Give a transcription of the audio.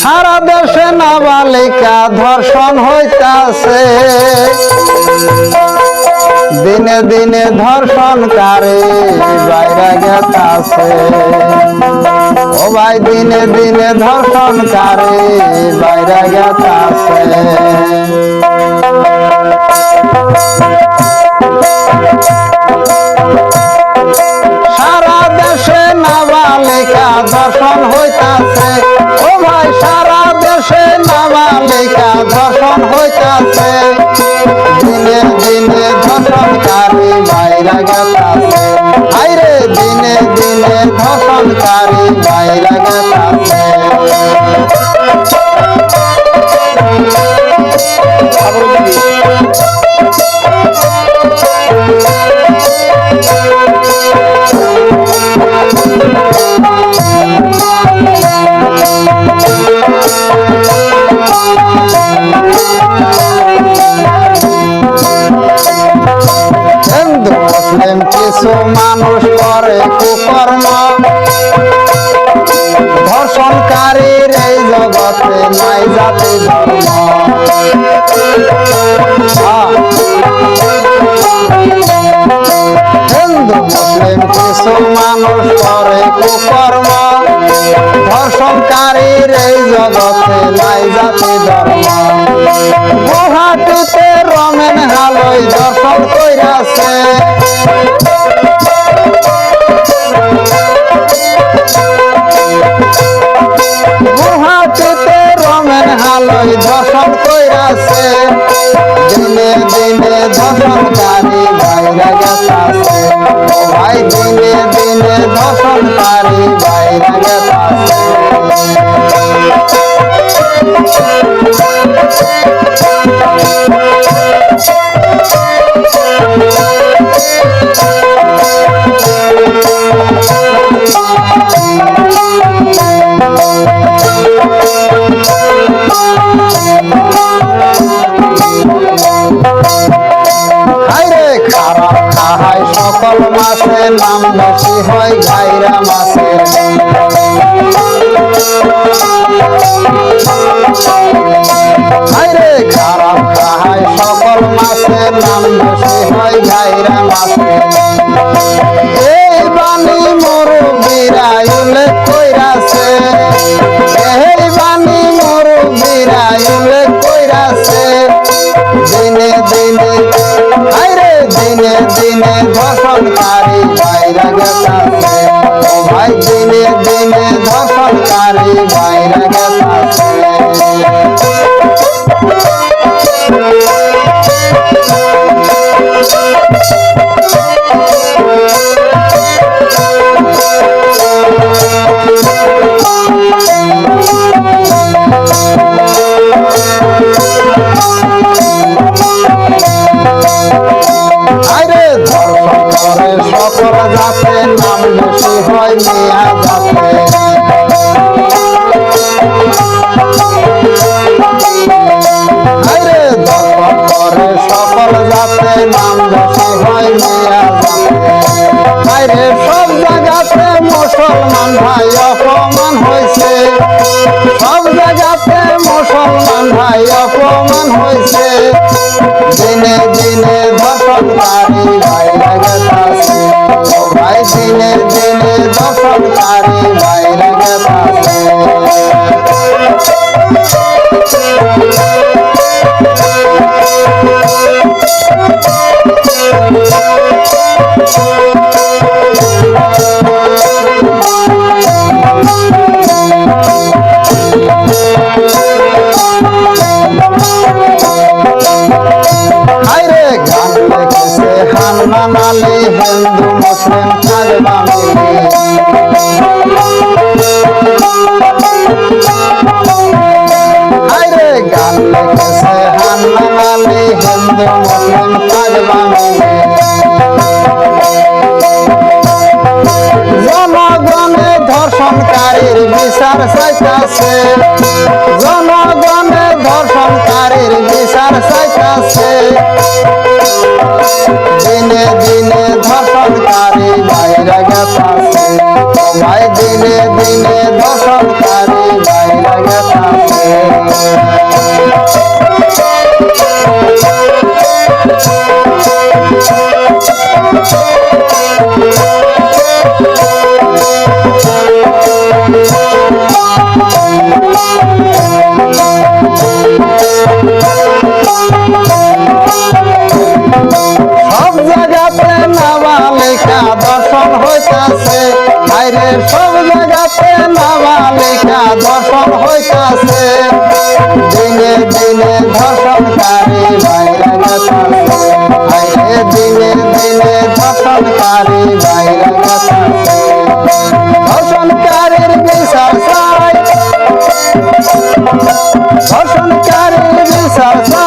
সারা দেশে নাবালিকা ধর্ষণ হইতাছে। দিনে দিনে ধর্ষণকারী বাইরে গেতাছে। ও ভাই, দিনে দিনে ধর্ষণকারী বাইরে গেতাছে। হইতাছে দিনে দিনে ধর্ষণকারী বাইরা গেতাছে। আইরে দিনে দিনে ধর্ষণকারী বাইরা গেতাছে। কিছু মানুষ করে কুকর্ম। ধর্ষণকারীর এই জগতে নাই জাতি ধর্ম। হিন্দু, মুসলিম কিছু মানুষ করে কুকর্ম। ধর্ষণকারীর এই জগতে নাই জাতি ধর্ম। গুহাটিতে রমেন হালই দর্শন কইরাছে। ভাই দিনে দিনে দর্শনকারী বাইরে গেতাছে সকল মাসে নাম বেশি হয় গাইরা মাসে। হাইরে, খারাপ খাহায় সকল মাসে নাম বেশি হয় গাইরা মাসে। আলী হিন্দু, মুসলিম মিলে হাইরে গান লিখেছে হান্নান আলী হিন্দু, মুসলিম মিলে জনগণে ধর্ষণকারীর বিচার চাইতাছে। লাগা তোমায় দিনে দিনে দশম কারি ভাই লাগা Thank you. জায়গাতে নাবালিকা দর্শন হইতাছে। দিনে দিনে ধর্ষণকারী বাইরে গেছে বাইরে দিনে দিনে ধর্ষণকারী বাইরে চাই। ধর্ষণকারীর বিচার চাই।